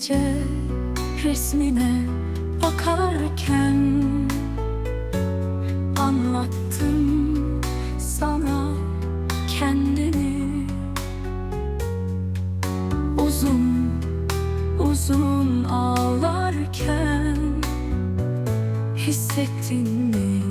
gece resmine bakarken Anlattım sana kendini Uzun uzun ağlarken Hissettin mi?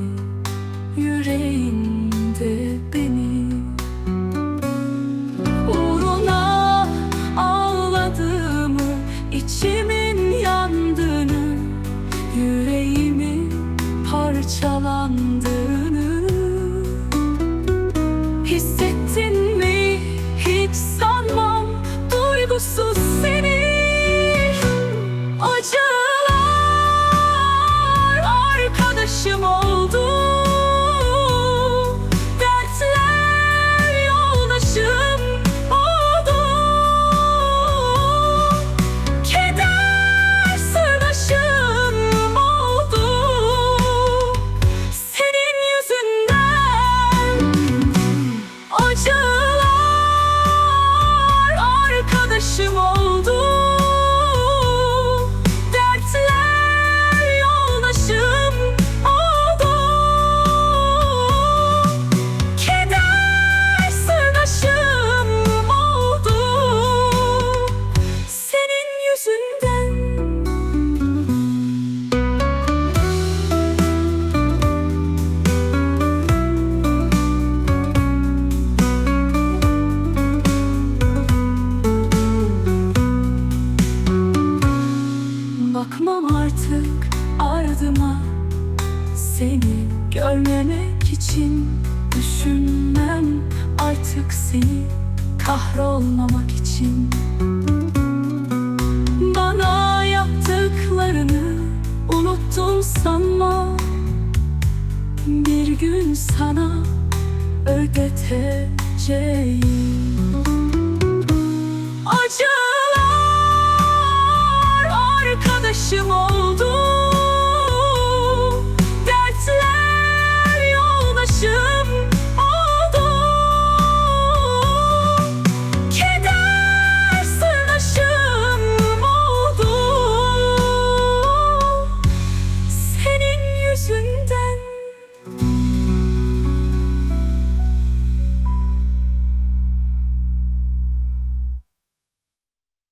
Seni görmemek için Düşünmem. Artık seni Kahrolmamak için. Bana yaptıklarını Unuttum sanma. Bir gün sana ödeteceğim. Acılar